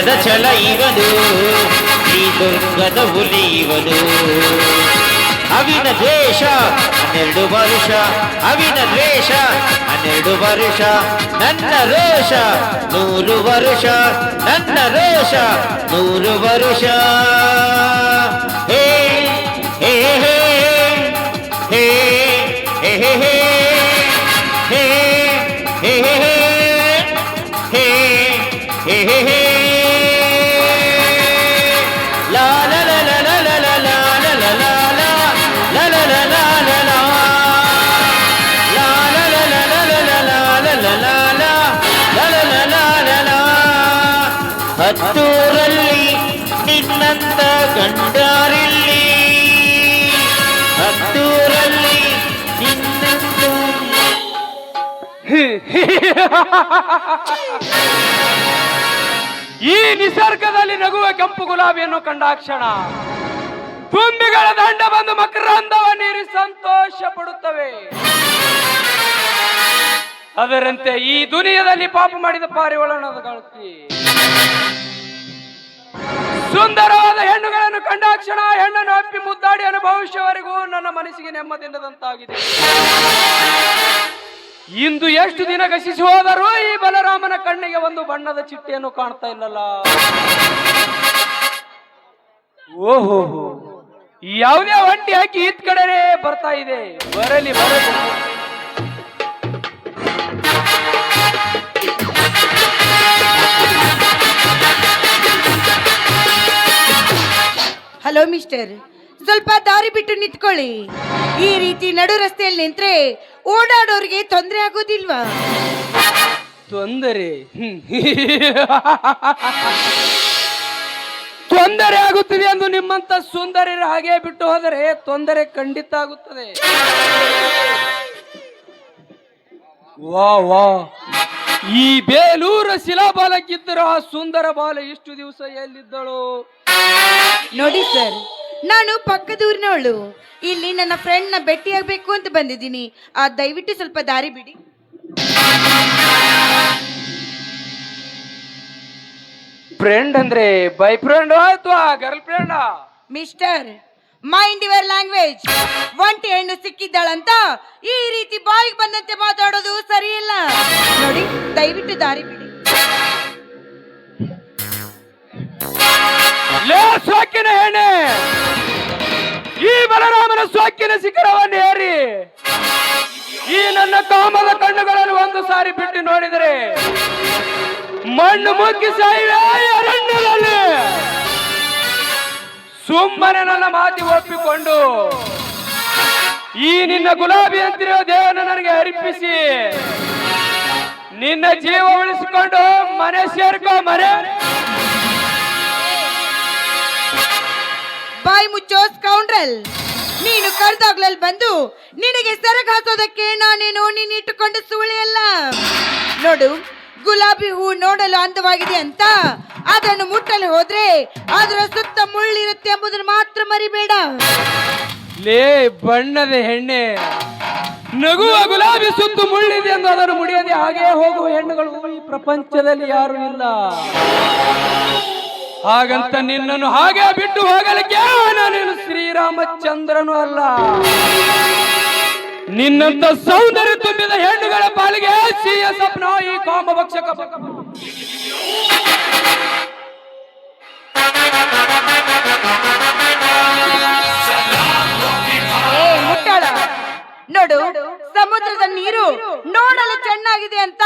ಛಲದ ಛಲ ಇವನು ಈ ದುರ್ಗದ ಹುಲಿ ಅವಿನ ದ್ವೇಷ, ಹನ್ನೆರಡು ವರುಷ, ಅವಿನ ದ್ವೇಷ, ಹನ್ನೆರಡು ವರುಷ, ನನ್ನ ರೋಷ, ನೂರು ವರುಷ, ನನ್ನ ರೋಷ, ನೂರು ವರುಷ. ಹತ್ತೂರಲ್ಲಿ, ನಿನ್ನಂತ ಗಂಡಾರಿಲ್ಲಿ. ಹತ್ತೂರಲ್ಲಿ, ನಿನ್ನಂತ ಈ ನಿಸರ್ಗದಲ್ಲಿ ನಗುವ ಕೆಂಪು ಗುಲಾಬಿಯನ್ನು ಕಂಡಾಕ್ಷಣ. ತುಂಬಿಗಳ ದಂಡ ಬಂದು ಮಕರಂದವ ನೀರಿ ಸಂತೋಷ ಪಡುತ್ತವೆ. ಅದರಂತೆ ಈ ದುನಿಯದಲ್ಲಿ ಪಾಪ ಮಾಡಿದ ಪಾರಿವಾಳನದ ಗಾಳುತ್ತಿ ಸುಂದರವಾದ ಹೆಣ್ಣುಗಳನ್ನು ಕಂಡಾಕ್ಷಣ, ಹೆಣ್ಣನ್ನು ಅಪ್ಪಿ ಮುದ್ದಾಡಿ ಅನುಭವಿಸುವವರೆಗೂ ನನ್ನ ಮನಸ್ಸಿಗೆ ನೆಮ್ಮದಿಲ್ಲದಂತಾಗಿದೆ ಇಂದು ಎಷ್ಟು ದಿನ ಗಸಿಸಿ ಹೋದರೂ ಈ ಬಲರಾಮನ ಕಣ್ಣಿಗೆ ಒಂದು ಬಣ್ಣದ ಚಿಟ್ಟೆಯನ್ನು ಕಾಣ್ತಾ ಇಲ್ಲಲ್ಲ. ಓಹೋ ಯಾವುದೇ ಒಂಟಿ ಹಾಕಿ ಈತ್ ಕಡೆನೇ ಬರ್ತಾ ಇದೆ. ಬರಲಿ ಬರಲಿ. ಹಲೋ ಮಿಸ್ಟರ್, ಸ್ವಲ್ಪ ದಾರಿ ಬಿಟ್ಟು ನಿಂತ್ಕೊಳ್ಳಿ. ಈ ರೀತಿ ನಡು ರಸ್ತೆಯಲ್ಲಿ ನಿಂತ್ರೆ ಓಡಾಡೋರಿಗೆ ತೊಂದರೆ ಆಗೋದಿಲ್ವಾ? ತೊಂದರೆ. ತೊಂದರೆ ಆಗುತ್ತಿದೆ ಎಂದು ನಿಮ್ಮಂತ ಸುಂದರಿರ ಹಾಗೆ ಬಿಟ್ಟು ಹೋದರೆ ತೊಂದರೆ ಖಂಡಿತ ಆಗುತ್ತದೆ. ವಾ ವಾ. ಈ ಬೇಲೂರ ಶಿಲಾಬಾಲಕ್ಕಿದ್ದರೂ ಆ ಸುಂದರ ಬಾಲ ಇಷ್ಟು ದಿವಸ ಎಲ್ಲಿದ್ದಳು? ನೋಡಿ ಸರ್ ನಾನು ಪಕ್ಕದೂರಿನವಳು. ಇಲ್ಲಿ ನನ್ನ ಫ್ರೆಂಡ್ನ ಭೇಟಿಯಾಗಬೇಕು ಅಂತ ಬಂದಿದ್ದೀನಿ. ಆ ದಯವಿಟ್ಟು ಸ್ವಲ್ಪ ದಾರಿ ಬಿಡಿ. ಫ್ರೆಂಡ್ ಅಂದ್ರೆ ಬೈ ಫ್ರೆಂಡ್ ಅಥವಾ girl friend mister mind your language ಒಂಟಿ ಹೆಣ್ಣು ಸಿಕ್ಕಿದ್ದಾಳಂತ ಈ ರೀತಿ ಬಾಯಿಗೆ ಬಂದಂತೆ ಮಾತಾಡೋದು ಸರಿಯಿಲ್ಲ. ನೋಡಿ ದಯವಿಟ್ಟು ದಾರಿ ಬಿಡಿ. ಲೇ ಸೋಕಿನ ಹೆಣ್ಣೆ. ಈ ಬಲರಾಮನ ಸೋಕಿನ ಶಿಖರವನ್ನು ಏರಿ, ಈ ನನ್ನ ಕಾಮದ ಕಣ್ಣುಗಳನ್ನು ಒಂದು ಸಾರಿ ಬಿಟ್ಟು ನೋಡಿದರೆ ಮಣ್ಣು ಮುಕ್ಕಿ ಸಾಯಿವೆ ಅರಣ್ಯದಲ್ಲಿ. ಸುಮ್ಮನೆ ನನ್ನ ಮಾತಿ ಒಪ್ಪಿಕೊಂಡು ಈ ನಿನ್ನ ಗುಲಾಬಿ ಅಂತಿರೋ ದೇವನ ನನಗೆ ಅರ್ಪಿಸಿ, ನಿನ್ನ ಜೀವ ಉಳಿಸಿಕೊಂಡು ಮನೆ ಸೇರ್ಕೋ ಮನೆ ಬಾಯಿ ಮುಚ್ಚೋ ಸ್ಕೌಂಡ್ರಲ್ ನೀನು ಕರ್ದಾಗ್ಲಲ್ಲಿ ಬಂದು ನಿನಗೆ ಸೆರಗ್ ಹಾಕೋದಕ್ಕೆ ನಾನೇನು ನೀನು ಇಟ್ಟುಕೊಂಡು ಸುಳಿಯಲ್ಲ ನೋಡು, ಗುಲಾಬಿ ಹೂ ನೋಡಲು ಅಂದವಾಗಿದೆ ಅಂತ. ಅದನ್ನು ಮುಟ್ಟಲು ಹೋದ್ರೆ ಅದರ ಸುತ್ತ ಮುಳ್ಳಿರುತ್ತೆ ಎಂಬುದನ್ನು ಮಾತ್ರ ಮರಿಬೇಡ. ಲೇ, ಬಣ್ಣದ ಹೆಣ್ಣೆ. ನಗುವ ಗುಲಾಬಿ ಸುತ್ತು ಮುಳ್ಳಿದೆ ಎಂದು ಅದನ್ನು ಮುಡಿಯದೆ ಹಾಗೆ ಹೋಗುವ ಹೆಣ್ಣುಗಳು ಈ ಪ್ರಪಂಚದಲ್ಲಿ ಯಾರು ಇಲ್ಲ. ಹಾಗಂತ ನಿನ್ನನ್ನು ಹಾಗೆ ಬಿಟ್ಟು ಹೋಗಲಿಕ್ಕೆ ನೀನು ಶ್ರೀರಾಮಚಂದ್ರನು ಅಲ್ಲ. ನಿನ್ನಂತ ಸೌಂದರ್ಯ ತುಂಬಿದ ಹೆಣ್ಣುಗಳ ಪಾಲಿಗೆ ಸಿಹಿಯ ಸ್ವಪ್ನ ಈ ಕಾಮಭಕ್ಷಕ. ಭಕ್ಷಕ ಮುಟ್ಟಾಳ. ನೋಡು, ಸಮುದ್ರದ ನೀರು ನೋಡಲು ಚೆನ್ನಾಗಿದೆ ಅಂತ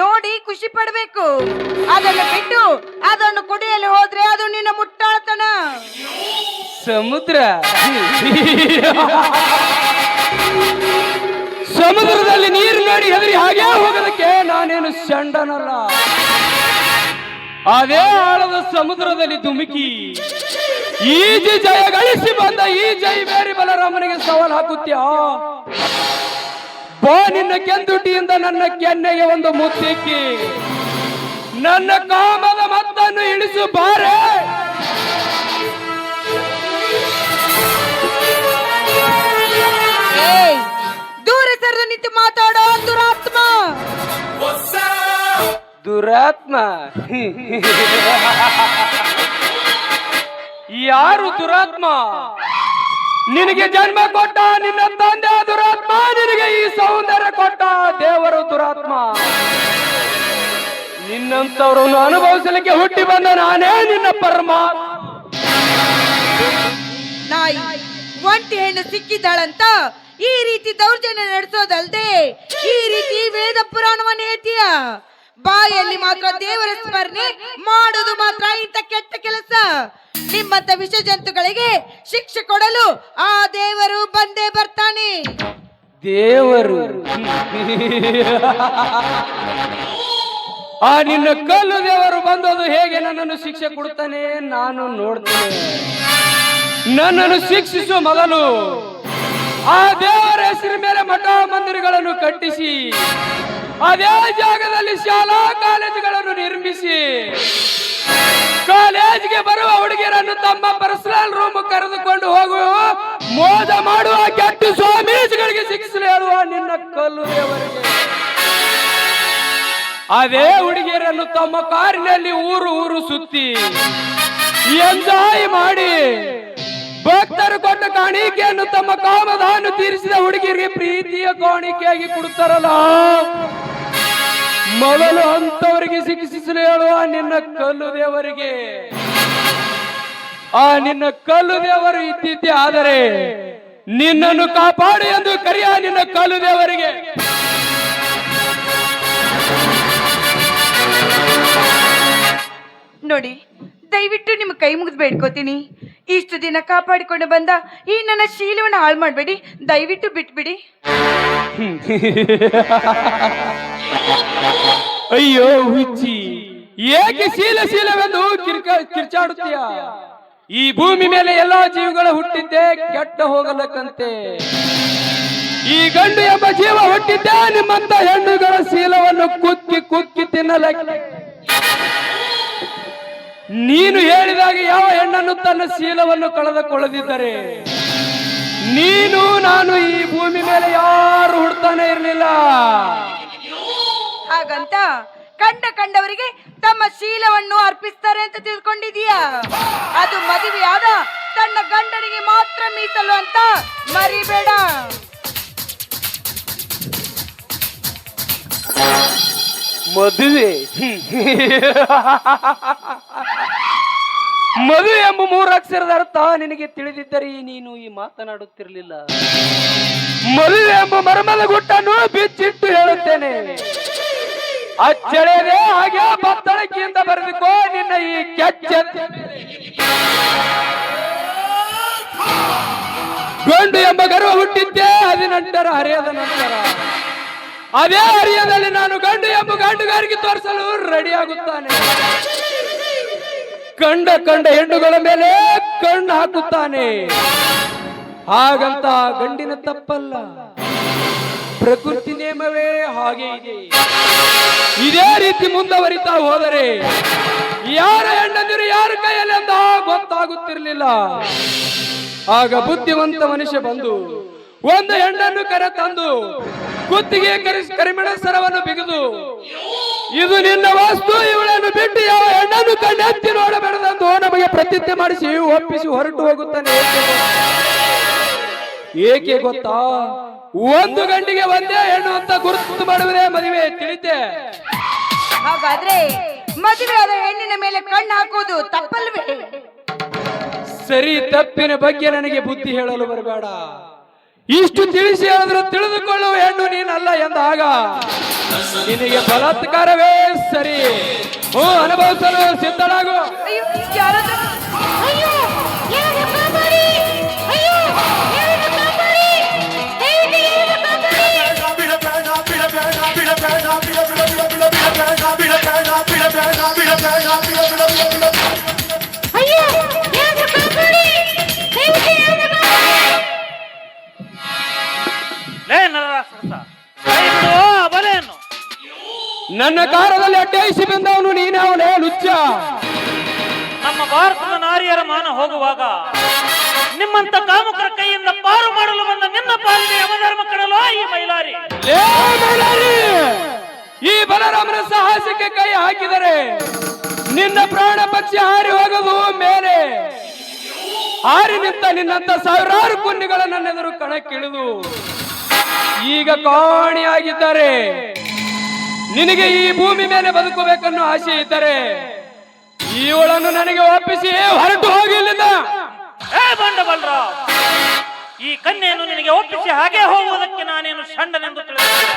ನೋಡಿ ಖುಷಿ ಪಡಬೇಕು. ಅದನ್ನು ಬಿಟ್ಟು ಅದನ್ನು ಕುಡಿಯಲು ಹೋದ್ರೆ ಅದು ನಿನ್ನ ಮುಟ್ಟಾಳತನ. ಸಮುದ್ರ. ಸಮುದ್ರದಲ್ಲಿ ನೀರು ನೋಡಿ ಹೆದರಿ ಹಾಗೆ ಹೋಗೋದಕ್ಕೆ ನಾನೇನು ಚಂಡನಲ್ಲ ಅದೇ ಆಳದ ಸಮುದ್ರದಲ್ಲಿ ಧುಮುಕಿ. ಈಜಿ ಜಯ ಗಳಿಸಿ ಬಂದ ಈ ಜೈ ಬೇರಿ ಬಲರಾಮನಿಗೆ ಸವಾಲು ಹಾಕುತ್ತ್ಯಾ? ಬಾ ನಿನ್ನ ಕೆಂದುಟಿಯಿಂದ ನನ್ನ ಕೆನ್ನೆಗೆ ಒಂದು ಮುತ್ತಿಕ್ಕಿ. ನನ್ನ ಕಾಮದ ಮತ್ತನ್ನು ಇಳಿಸು ಬಾರೆ. ಏಯ್ ದೂರ ಸರಿದು ನಿಂತು ಮಾತಾಡೋ ದುರಾತ್ಮ. ದುರಾತ್ಮ. ಯಾರು ದುರಾತ್ಮ? ನಿನಗೆ ಜನ್ಮ ಕೊಟ್ಟ, ನಿನ್ನ ತಂದೆ ದುರಾತ್ಮ, ನಿನಗೆ ಈ ಸೌಂದರ್ಯ ಕೊಟ್ಟ ದೇವರು ದುರಾತ್ಮ. ನಿನ್ನಂತವರನ್ನು ಅನುಭವಿಸಲಿಕ್ಕೆ ಹುಟ್ಟಿ ಬಂದ ನಾನೇ ನಿನ್ನ ಪರಮ. ನಾಯಿ, ಒಂಟಿ ಹೆಣ್ಣು ಸಿಕ್ಕಿದ್ದಾಳಂತ ಈ ರೀತಿ ದೌರ್ಜನ್ಯ ನಡೆಸೋದಲ್ದೆ, ಈ ರೀತಿ ವೇದ ಪುರಾಣವನ್ನು ಬಾಯಲ್ಲಿ ಮಾತ್ರ ದೇವರ ಸ್ಮರಣೆ ಮಾಡೋದು ಮಾತ್ರ ಇಂಥ ಕೆಟ್ಟ ಕೆಲಸ. ನಿಮ್ಮಂತ ವಿಷ ಜಂತುಗಳಿಗೆ ಶಿಕ್ಷೆ ಕೊಡಲು ಆ ದೇವರು ಬಂದೇ ಬರ್ತಾನೆ. ದೇವರು. ಆ ನಿನ್ನ ಕಲ್ಲು ದೇವರು ಬಂದೋದು ಹೇಗೆ ನನ್ನನ್ನು ಶಿಕ್ಷೆ ಕೊಡ್ತಾನೆ ನಾನು ನೋಡ್ತೇನೆ. ನನ್ನನ್ನು ಶಿಕ್ಷಿಸುವ ಮೊದಲು ಆ ದೇವರ ಹೆಸರಿನ ಮೇಲೆ ಮಠ ಮಂದಿರಗಳನ್ನು ಕಟ್ಟಿಸಿ. ಅದೇ ಜಾಗದಲ್ಲಿ ಶಾಲಾ ಕಾಲೇಜುಗಳನ್ನು ನಿರ್ಮಿಸಿ ಕಾಲೇಜಿಗೆ ಬರುವ ಹುಡುಗಿಯರನ್ನು ತಮ್ಮ ಪರ್ಸನಲ್ ರೂಮ್ ಕರೆದುಕೊಂಡು ಹೋಗುವ ಮೋಜ ಮಾಡುವ ಕೆಟ್ಟು ಸ್ವಾಮೀಜಿಗಳಿಗೆ ಶಿಕ್ಷೆ ಹೇಳುವ ನಿನ್ನ ಕಲ್ಲು ದೇವರಿಗೆ ಅದೇ ಹುಡುಗಿಯರನ್ನು ತಮ್ಮ ಕಾರಿನಲ್ಲಿ ಊರು ಊರು ಸುತ್ತಿ ಎಂಜಾಯ್ ಮಾಡಿ ಭಕ್ತರು ಕೊಟ್ಟ ಕಾಣಿಕೆಯನ್ನು ತಮ್ಮ ಕಾಮದಾನು ತೀರಿಸಿದ ಹುಡುಗಿಯರಿಗೆ ಪ್ರೀತಿಯ ಕಾಣಿಕೆಯಾಗಿ ಕೊಡುತ್ತಾರಲ್ಲ. ಮೊದಲು ಅಂತವರಿಗೆ ಶಿಕ್ಷಿಸಲು ಹೇಳುವ ನಿನ್ನ ಕಲ್ಲು ದೇವರಿಗೆ. ಆ ನಿನ್ನ ಕಲ್ಲು ದೇವರು ಇದ್ದಿದ್ದೆ ಆದರೆ ನಿನ್ನನ್ನು ಕಾಪಾಡು ಎಂದು ಕರೆಯ ನಿನ್ನ ಕಲ್ಲು ದೇವರಿಗೆ. ನೋಡಿ ದಯವಿಟ್ಟು ನಿಮ್ಮ ಕೈ ಮುಗಿದು ಬೇಡ್ಕೋತೀನಿ. ಇಷ್ಟು ದಿನ ಕಾಪಾಡಿಕೊಂಡು ಬಂದ ಈ ನನ್ನ ಶೀಲವನ್ನು ಹಾಳು ಮಾಡಬೇಡಿ. ದಯವಿಟ್ಟು ಬಿಟ್ಬಿಡಿ. ಅಯ್ಯೋ ಹುಚ್ಚಿ. ಏಕೆ ಶೀಲ ಶೀಲವೆಂದು ಕಿರ್ಕ ಕಿರ್ಚಾಡುತ್ತೀಯ? ಈ ಭೂಮಿ ಮೇಲೆ ಎಲ್ಲಾ ಜೀವಗಳು ಹುಟ್ಟಿದ್ದೆ ಕೆಟ್ಟ ಹೋಗಲಕ್ಕಂತೆ. ಈ ಗಂಡು ಎಂಬ ಜೀವ ಹುಟ್ಟಿದ್ದೆ ನಿಮ್ಮಂತ ಹೆಣ್ಣುಗಳ ಶೀಲವನ್ನು ಕುಕ್ಕಿ ಕುಕ್ಕಿ ತಿನ್ನಲಕ್ಕೆ. ನೀನು ಹೇಳಿದಾಗ ಯಾವ ಹೆಣ್ಣನ್ನು ತನ್ನ ಶೀಲವನ್ನು ಕಳೆದುಕೊಳ್ಳದಿದ್ದರೆ? ನೀನು ನಾನು ಈ ಭೂಮಿ ಮೇಲೆ ಯಾರು ಹುಡ್ತಾನೆ ಇರಲಿಲ್ಲ. ಹಾಗಂತ ಕಂಡ ಕಂಡವರಿಗೆ ತಮ್ಮ ಶೀಲವನ್ನು ಅರ್ಪಿಸ್ತಾರೆ ಅಂತ ತಿಳ್ಕೊಂಡಿದೀಯಾ ಅದು ಮದುವೆಯಾದ ತನ್ನ ಗಂಡನಿಗೆ ಮಾತ್ರ ಮೀಸಲು ಅಂತ ಮರಿಬೇಡ. ಮದುವೆ. ಮದುವೆ ಎಂಬ ಮೂರು ಅಕ್ಷರದ ಅರ್ಥ ನಿನಗೆ ತಿಳಿದಿದ್ದರೆ ನೀನು ಈ ಮಾತನಾಡುತ್ತಿರಲಿಲ್ಲ. ಮದುವೆ ಎಂಬ ಮರಮಲ ಗುಟ್ಟನ್ನು ಬಿಚ್ಚಿಟ್ಟು ಹೇಳುತ್ತೇನೆ. ಅಚ್ಚಳೆಯದೇ ಹಾಗೆ ಬತ್ತಳಕಿಯಿಂದ ಬರೆದುಕೋ ನಿನ್ನ ಈ ಕೆಚ್ಚ. ಗಂಡು ಎಂಬ ಗರ್ವ ಹುಟ್ಟಿದ್ದೆ, ಹದಿನೆಂಟರ ಹರಿಯದ ನಂತರ. ಅದೇ ಹರಿಯದಲ್ಲಿ ನಾನು ಗಂಡು ಎಂಬ ಗಂಡುಗಾರಿಗೆ ತೋರಿಸಲು ರೆಡಿ ಆಗುತ್ತಾನೆ. ಕಂಡ ಕಂಡ ಹೆಣ್ಣುಗಳ ಮೇಲೆ ಕಣ್ಣು ಹಾಕುತ್ತಾನೆ. ಹಾಗಂತ ಗಂಡಿನ ತಪ್ಪಲ್ಲ. ಪ್ರಕೃತಿ ನಿಯಮವೇ ಹಾಗೆ ಇದೇ. ರೀತಿ ಮುಂದುವರಿತಾ ಹೋದರೆ ಯಾರ ಹೆಂಡದಿರು ಯಾರ ಕೈಯಲ್ಲಿ ಅಂತ ಗೊತ್ತಾಗುತ್ತಿರಲಿಲ್ಲ. ಆಗ ಬುದ್ಧಿವಂತ ಮನುಷ್ಯ ಬಂದು ಒಂದು ಹೆಣ್ಣನ್ನು ಕರೆ ತಂದು ಕುತ್ತಿಗೆ ಕರಿ ಕರಿಮಣ ಸರವನ್ನು ಬಿಗಿದು, ಇದು ನಿನ್ನ ವಸ್ತು, ಇವಳನ್ನು ಬಿಟ್ಟು ಯಾವ ಹೆಣ್ಣನ್ನು ಕಣ್ಣೆತ್ತಿ ನೋಡಬೇಡದಂದು ನಮಗೆ ಪ್ರತಿಜ್ಞೆ ಮಾಡಿಸಿ, ಒಪ್ಪಿಸಿ ಹೊರಟು ಹೋಗುತ್ತಾನೆ ಏಕೆ? ಗೊತ್ತಾ? ಒಂದು ಗಂಟೆಗೆ ಒಂದೇ ಹೆಣ್ಣು ಅಂತ ಗುರುತು ಮಾಡುವುದೇ ಮದುವೆ ತಿಳಿತೆ. ಹಾಗಾದ್ರೆ ಮದುವೆಯಾದ ಹೆಣ್ಣಿನ ಮೇಲೆ ಕಣ್ಣು ಹಾಕುವುದು ತಪ್ಪಲ್ವೇ? ಸರಿ ತಪ್ಪಿನ ಬಗ್ಗೆ ನನಗೆ ಬುದ್ಧಿ ಹೇಳಲು ಬರಬೇಡ. ಇಷ್ಟು ತಿಳಿಸಿ ಹೇಳಿದ್ರು ತಿಳಿದುಕೊಳ್ಳುವ ಹೆಣ್ಣು ನೀನಲ್ಲ ಎಂದಾಗ ನಿನಗೆ ಬಲಾತ್ಕಾರವೇ ಸರಿ. ಓ ಅನುಭವಿಸಲು ಸಿದ್ಧಳಾಗು. ನನ್ನ ಕಾರದಲ್ಲಿ ಅಡ್ಡಾಯಿಸಿ ಬಂದವನು ನೀನೇ ಅವನೇ ಲುಚ್ಚ. ನಮ್ಮ ಭಾರತದ ನಾರಿಯರ ಮಾನ ಹೋಗುವಾಗ ನಿಮ್ಮಂತ ಕಾಮುಕರ ಕೈಯಿಂದ ಪಾರು ಮಾಡಲು ಬಂದ ನಿನ್ನ ಪಾಲಿನ ಯಮಧರ್ಮ ಕಡಲೋ ಈ ಮೈಲಾರಿ! ಈ ಬಲರಾಮನ ಸಾಹಸಕ್ಕೆ ಕೈ ಹಾಕಿದರೆ ನಿನ್ನ ಪ್ರಾಣ ಪಕ್ಷಿ ಹಾರಿ ಹೋಗದು ಮೇಲೆ. ಹಾರಿ ನಿಂತ ನಿನ್ನಂತ ಸಾವಿರಾರು ಪುಣ್ಯಗಳ ನನ್ನೆದುರು ಕಣಕ್ಕಿಳಿದು ಈಗ ಕಾಣಿಯಾಗಿದ್ದಾರೆ. ನಿನಗೆ ಈ ಭೂಮಿ ಮೇಲೆ ಬದುಕಬೇಕನ್ನೋ ಆಸೆ ಇದ್ದರೆ ಇವಳನ್ನು ನನಗೆ ಒಪ್ಪಿಸಿ ಹೊರಟು ಹೋಗಿ ಇಲ್ಲಿಂದ. ಏ ಬಂಡಬಲ್ರ ಈ ಕನ್ಯೆಯನ್ನು ನಿನಗೆ ಒಪ್ಪಿಸಿ ಹಾಗೆ ಹೋಗುವುದಕ್ಕೆ ನಾನೇನು ಸಣ್ಣನೆಂದು ತಿಳಿದಿಲ್ಲ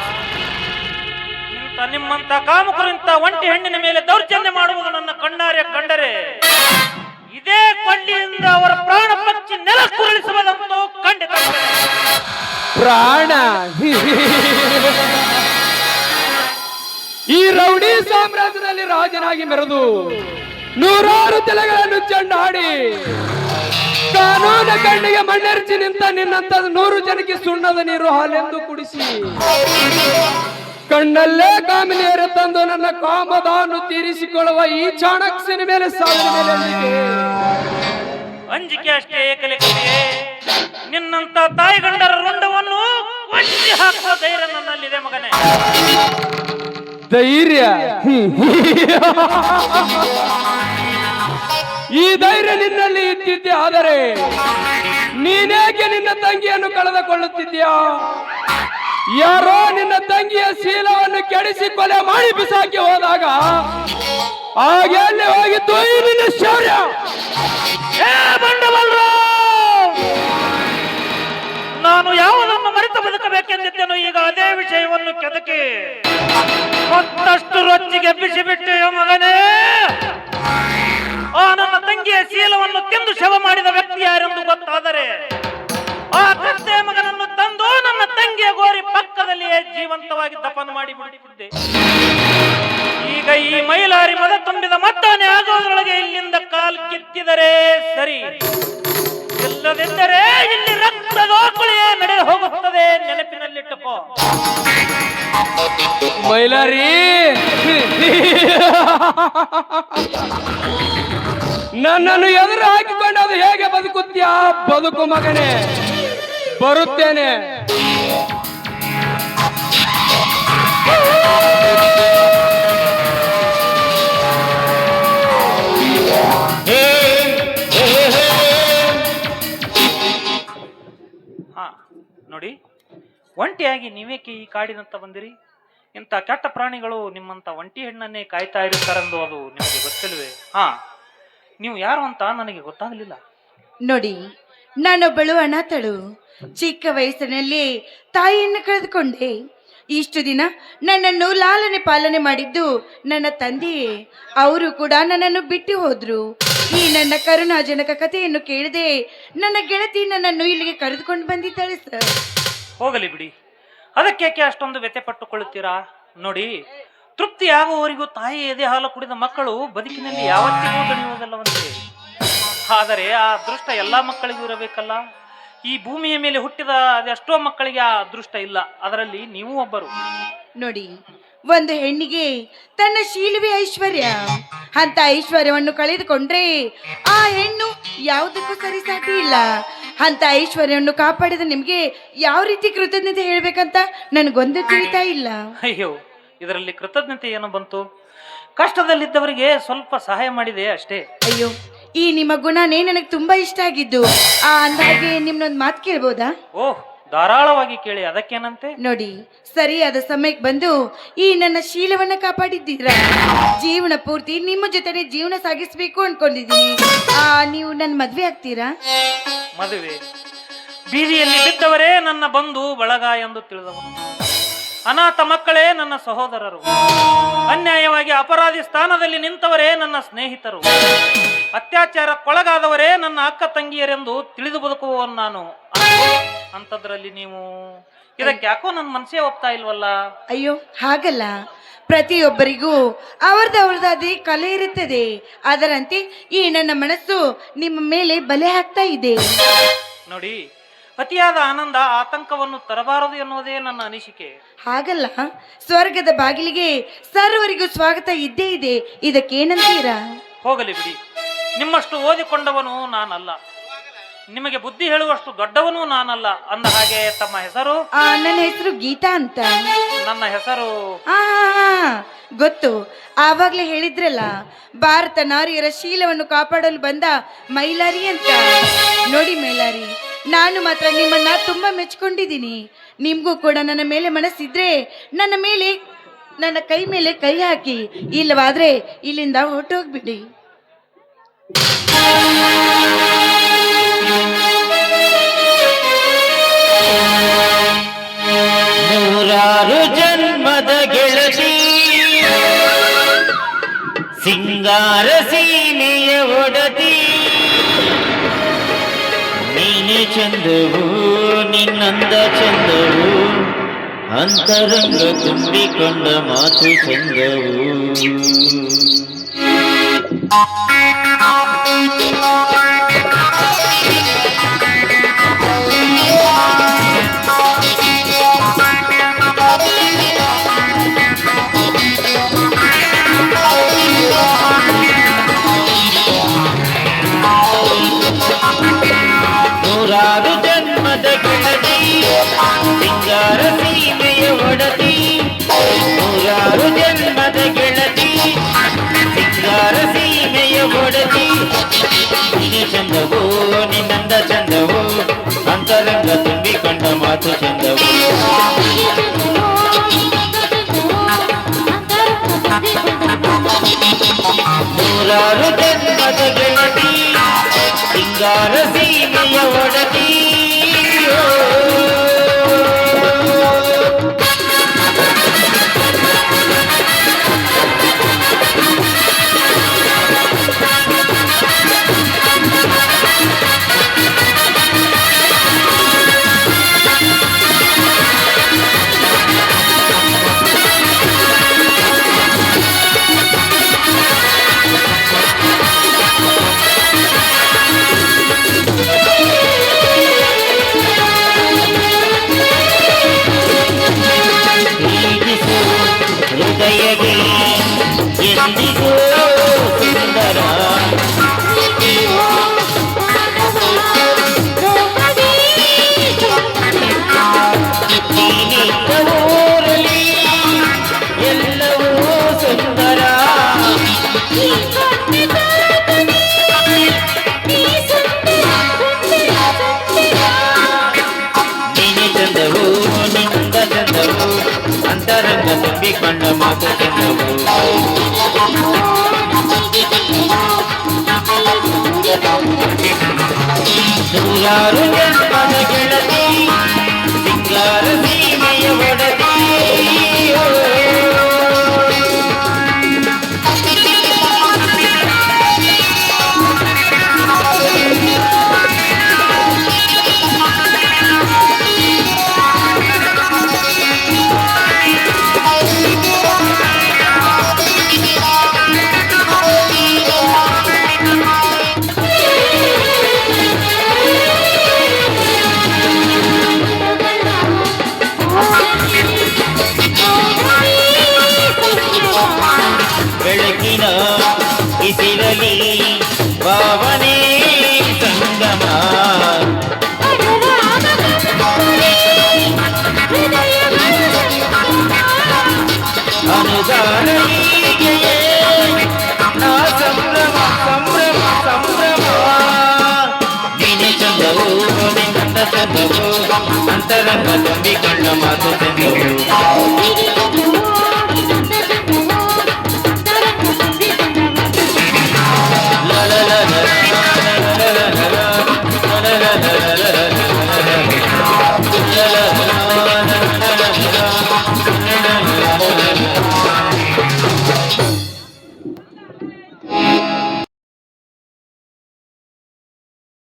ಇಂಥ ನಿಮ್ಮಂತ ಕಾಮುಕರಿಂತ ಒಂಟಿ ಹೆಣ್ಣಿನ ಮೇಲೆ ದೌರ್ಜನ್ಯ ಮಾಡುವುದು ನನ್ನ ಕಣ್ಣಾರೆ ಕಂಡರೆ, ಇದೇ ಕೊಂಡಿಯಿಂದ ಅವರ ಪ್ರಾಣ ಪಕ್ಷಿ ನೆಲಕ್ಕುರುಳಿಸುವುದಂತೂ ಖಂಡಿತ ಪ್ರಾಣ. ಈ ರೌಡಿ ಸಾಮ್ರಾಜ್ಯದಲ್ಲಿ ರಾಜನಾಗಿ ಮೆರೆದು ನೂರಾರು ತಲೆಗಳನ್ನು ಚೆಂಡಾಡಿ ಕಾನೂನ ಕಣ್ಣಿಗೆ ಮಣ್ಣೆರಚಿ ನಿಂತ ನಿನ್ನಂತ ನೂರು ಜನಕ್ಕೆ ಸುಣ್ಣದ ನೀರು ಹಾಲೆಂದು ಕುಡಿಸಿ. ಕಣ್ಣಲ್ಲೇ ಕಾಮಿನಿಯರು ತಂದು ನನ್ನ ಕಾಮದಾನು ತೀರಿಸಿಕೊಳ್ಳುವ ಈ ಚಾಣಕ್ಸಿನ ಮೇಲೆ ನಂಬಿಕೆ. ಅಂಜಿಕೆ ಅಷ್ಟೇ ಏಕಲಿಕೆಯೇ ನಿನ್ನಂತ ತಾಯಿ ಗಂಡರ ರುಂಡವನ್ನು ಹಾಕುವ ಧೈರ್ಯ ನನ್ನಲ್ಲಿದೆ ಮಗನೇ. ಧೈರ್ಯ. ಈ ಧೈರ್ಯ ನಿನ್ನಲ್ಲಿ ಇದ್ದಿದ್ದೆ ಆದರೆ ನೀನೇಕೆ ನಿನ್ನ ತಂಗಿಯನ್ನು ಕಳೆದುಕೊಳ್ಳುತ್ತಿದ್ಯಾ ಯಾರೋ ನಿನ್ನ ತಂಗಿಯ ಶೀಲವನ್ನು ಕೆಡಿಸಿ ಕೊಲೆ ಮಾಡಿ ಬಿಸಾಕಿ ಹೋದಾಗ ಹಾಗೆ ಎಲ್ಲಿ ಈ ನಿನ್ನ ಶೌರ್ಯ! ನಾನು ಯಾವುದನ್ನು ಮರೆತು ಬದುಕಬೇಕೆಂದಿದ್ದೇನೋ ಈಗ ಅದೇ ವಿಷಯವನ್ನು ಕೆದಕಿ, ಮತ್ತಷ್ಟು ರೊಚ್ಚಿಗೆ ಬಿಸಿ ಬಿಟ್ಟು ಮಗನೇ ಆ ನನ್ನ ತಂಗಿಯ ಶೀಲವನ್ನು ತಿಂದು ಶವ ಮಾಡಿದ ವ್ಯಕ್ತಿ ಯಾರೆಂದು ಗೊತ್ತಾದರೆ, ಆ ಕತ್ತೆ ಮಗನನ್ನು ತಂದು ತಂಗಿಯ ಗೋರಿ ಪಕ್ಕದಲ್ಲಿಯೇ ಜೀವಂತವಾಗಿ ದಫನ ಮಾಡಿ ಬಿಡುತ್ತಿದ್ದೆ ಈಗ ಈ ಮೈಲಾರಿ ಮದ ತುಂಬಿದ ಮತ್ತಾನೆ ಆಗೋದ್ರೊಳಗೆ ಇಲ್ಲಿಂದ ಕಾಲ್ ಕಿತ್ತಿದರೆ ಸರಿ. ಇಲ್ಲದಿದ್ದರೆ ಇಲ್ಲಿ ರಕ್ತದ ಕುಳಿಯೇ ನಡೆದು ಹೋಗುತ್ತದೆ ನೆನಪಿನಲ್ಲಿಟ್ಟುಕೋ. ಮೈಲಾರಿ! ನನ್ನನ್ನು ಎದುರು ಹಾಕಿಕೊಂಡು ಅದು ಹೇಗೆ ಬದುಕುತ್ತೀಯ? ಬದುಕು ಮಗನೇ, ಬರುತ್ತೇನೆ. ಹಾ, ನೋಡಿ, ಒಂಟಿಯಾಗಿ ನೀವೇಕೆ ಈ ಕಾಡಿನಂತ ಬಂದಿರಿ? ಇಂಥ ಕೆಟ್ಟ ಪ್ರಾಣಿಗಳು ನಿಮ್ಮಂತ ಒಂಟಿ ಹೆಣ್ಣನ್ನೇ ಕಾಯ್ತಾ ಇರುತ್ತಾರೆಂದು ಅದು ನಿಮಗೆ ಗೊತ್ತಿಲ್ವೇ? ಹಾ, ನೀವು ಯಾರು ಅಂತ ನನಗೆ ಗೊತ್ತಾಗಲಿಲ್ಲ. ನೋಡಿ ನಾನೊಬ್ಬಳು ಅನಾಥಳು ಚಿಕ್ಕ ವಯಸ್ಸಿನಲ್ಲಿ ತಾಯಿಯನ್ನು ಕಳೆದುಕೊಂಡೆ. ಇಷ್ಟು ದಿನ ನನ್ನನ್ನು ಲಾಲನೆ ಪಾಲನೆ ಮಾಡಿದ್ದು ನನ್ನ ತಂದೆಯೇ. ಅವರು ಕೂಡ ನನ್ನನ್ನು ಬಿಟ್ಟು ಹೋದ್ರು. ಈ ನನ್ನ ಕರುಣಾಜನಕ ಕಥೆಯನ್ನು ಕೇಳದೆ ನನ್ನ ಗೆಳತಿ ನನ್ನನ್ನು ಇಲ್ಲಿಗೆ ಕರೆದುಕೊಂಡು ಬಂದಿದ್ದಾಳೆ, ಸರ್. ಹೋಗಲಿ ಬಿಡಿ. ಅದಕ್ಕೇಕೆ ಅಷ್ಟೊಂದು ವ್ಯಥೆ ಪಟ್ಟುಕೊಳ್ಳುತ್ತೀರಾ ನೋಡಿ, ತೃಪ್ತಿಯಾಗುವವರಿಗೂ ತಾಯಿ ಎದೆ ಹಾಲು ಕುಡಿದ ಮಕ್ಕಳು ಬದುಕಿನಲ್ಲಿ ಯಾವತ್ತಿಗೂ ದಣಿಯುವುದಲ್ಲವಂತೆ. ಆದರೆ ಆ ದೃಷ್ಟ ಎಲ್ಲಾ ಮಕ್ಕಳಿಗೂ ಇರಬೇಕಲ್ಲ? ಈ ಭೂಮಿಯ ಮೇಲೆ ಹುಟ್ಟಿದ ಅದೆಷ್ಟೋ ಮಕ್ಕಳಿಗೆ ಆ ಅದೃಷ್ಟ ಇಲ್ಲ. ಅದರಲ್ಲಿ ನೀವು ಒಬ್ಬರು. ನೋಡಿ ಒಂದು ಹೆಣ್ಣಿಗೆ ತನ್ನ ಶೀಲವೇ ಐಶ್ವರ್ಯ ಅಂತ ಐಶ್ವರ್ಯವನ್ನು ಕಳೆದುಕೊಂಡ್ರೆ ಆ ಹೆಣ್ಣು ಯಾವುದಕ್ಕೂ ಸರಿಸಾಟಿ ಇಲ್ಲ. ಅಂತ ಐಶ್ವರ್ಯವನ್ನು ಕಾಪಾಡಿದ ನಿಮಗೆ ಯಾವ ರೀತಿ ಕೃತಜ್ಞತೆ ಹೇಳಬೇಕಂತ ನನಗೊಂದು ತಿಳಿತಾ ಇಲ್ಲ. ಅಯ್ಯೋ ಇದರಲ್ಲಿ ಕೃತಜ್ಞತೆ ಏನು ಬಂತು. ಕಷ್ಟದಲ್ಲಿದ್ದವರಿಗೆ ಸ್ವಲ್ಪ ಸಹಾಯ ಮಾಡಿದೆ ಅಷ್ಟೇ. ಅಯ್ಯೋ ಈ ನಿಮ್ಮ ಗುಣನೇ ನನಗೆ ತುಂಬಾ ಇಷ್ಟ ಆಗಿದ್ದು. ಆ ಅಂದಾಗೆ ನಿಮ್ನೊಂದು ಮಾತು ಕೇಳ್ಬೋದಾ? ಓಹ್ ಧಾರಾಳವಾಗಿ ಕೇಳಿ ಅದಕ್ಕೇನಂತೆ? ನೋಡಿ ಸರಿಯಾದ ಸಮಯಕ್ಕೆ ಬಂದು ಈ ನನ್ನ ಶೀಲವನ್ನ ಕಾಪಾಡಿದ್ದೀರಾ? ಜೀವನ ಪೂರ್ತಿ ನಿಮ್ಮ ಜೊತೆನೆ ಜೀವನ ಸಾಗಿಸ್ಬೇಕು ಅನ್ಕೊಂಡಿದ್ದೀನಿ. ಆ ನೀವು ನನ್ನ ಮದ್ವೆ ಆಗ್ತೀರಾ? ಮದುವೆ. ಬೀದಿಯಲ್ಲಿ ಬಿದ್ದವರೇ ನನ್ನ ಬಂಧು ಬಳಗ ಎಂದು ತಿಳಿದವನು. ಅನಾಥ ಮಕ್ಕಳೇ ನನ್ನ ಸಹೋದರರು. ಅನ್ಯಾಯವಾಗಿ ಅಪರಾಧಿ ಸ್ಥಾನದಲ್ಲಿ ನಿಂತವರೇ ನನ್ನ ಸ್ನೇಹಿತರು. ಅತ್ಯಾಚಾರಕ್ಕೊಳಗಾದವರೇ ನನ್ನ ಅಕ್ಕ ತಂಗಿಯರೆಂದು ತಿಳಿದು ಬದುಕುವವನು ನಾನು. ಅಂಥದ್ರಲ್ಲಿ ನೀವು? ಇದಕ್ಕೆ ಯಾಕೋ ನನ್ನ ಮನಸ್ಸೇ ಒಪ್ತಾ ಇಲ್ವಲ್ಲ? ಅಯ್ಯೋ ಹಾಗಲ್ಲ. ಪ್ರತಿಯೊಬ್ಬರಿಗೂ ಅವ್ರದ್ದು ಅವ್ರದ್ದಾದ ಕಲೆ ಇರುತ್ತದೆ. ಅದರಂತೆ ಈ ನನ್ನ ಮನಸ್ಸು ನಿಮ್ಮ ಮೇಲೆ ಬಲೆ ಹಾಕ್ತಾ ಇದೆ. ನೋಡಿ ಅತಿಯಾದ ಆನಂದ ಆತಂಕವನ್ನು ತರಬಾರದು ಎನ್ನುವುದೇ ನನ್ನ ಅನಿಸಿಕೆ. ಹಾಗಲ್ಲ? ಸ್ವರ್ಗದ ಬಾಗಿಲಿಗೆ ಸರ್ವರಿಗೂ ಸ್ವಾಗತ ಇದ್ದೇ ಇದೆ. ಇದಕ್ಕೇನಂತೀರಾ? ಹೋಗಲಿ ಬಿಡಿ. ನಿಮ್ಮಷ್ಟು ಓದಿಕೊಂಡವನು ನಾನಲ್ಲ. ನಿಮಗೆ ಬುದ್ಧಿ ಹೇಳುವಷ್ಟು ದೊಡ್ಡವನು ನಾನಲ್ಲ. ಅಂದ ಹಾಗೆ ತಮ್ಮ ಹೆಸರು? ಆ, ನನ್ನ ಹೆಸರು ಗೀತಾ ಅಂತ. ನನ್ನ ಹೆಸರು? ಆ ಗೊತ್ತು. ಆವಾಗ್ಲೇ ಹೇಳಿದ್ರಲ್ಲ ಭಾರತ ನಾರಿಯರ ಶೀಲವನ್ನು ಕಾಪಾಡಲು ಬಂದ ಮೈಲಾರಿ ಅಂತ. ನೋಡಿ ಮೈಲಾರಿ ನಾನು ಮಾತ್ರ ನಿಮ್ಮನ್ನ ತುಂಬಾ ಮೆಚ್ಕೊಂಡಿದ್ದೀನಿ. ನಿಮ್ಗೂ ಕೂಡ ನನ್ನ ಮೇಲೆ ಮನಸ್ಸಿದ್ರೆ ನನ್ನ ಮೇಲೆ, ನನ್ನ ಕೈ ಮೇಲೆ ಕೈ ಹಾಕಿ. ಇಲ್ಲವಾದ್ರೆ ಇಲ್ಲಿಂದ ಹೊರಟೋಗ್ಬಿಡಿ. ನೂರಾರು ಜನ್ಮದ ಗೆಳತಿ, ಸಿಂಗಾರ ಸೀಮೆಯ ಒಡತಿ. ನೀನೆ ಚಂದವು ನಿನ್ನಂದ ಚಂದವು ಅಂತರಂಗ ತುಂಬಿಕೊಂಡ ಮಾತು ಚಂದವು ನೂರಾರು ತುಂಬಿಕೊಂಡ ಮಾತು ಚಂದವು ನೂರಾರು ಜನ್ಮದ ಗೆಳತಿ ಸಿಂಗಾರ చిన్ని కొండ మాకు సింగారు జన్మద గిళతి సింగారు సీమయ వడతి ಅಂತರದ ಭೂಗ ಅಂತರದ ಭೂಮಿ ಕಣ್ಣು ಮಾತು ತೆಗೆದು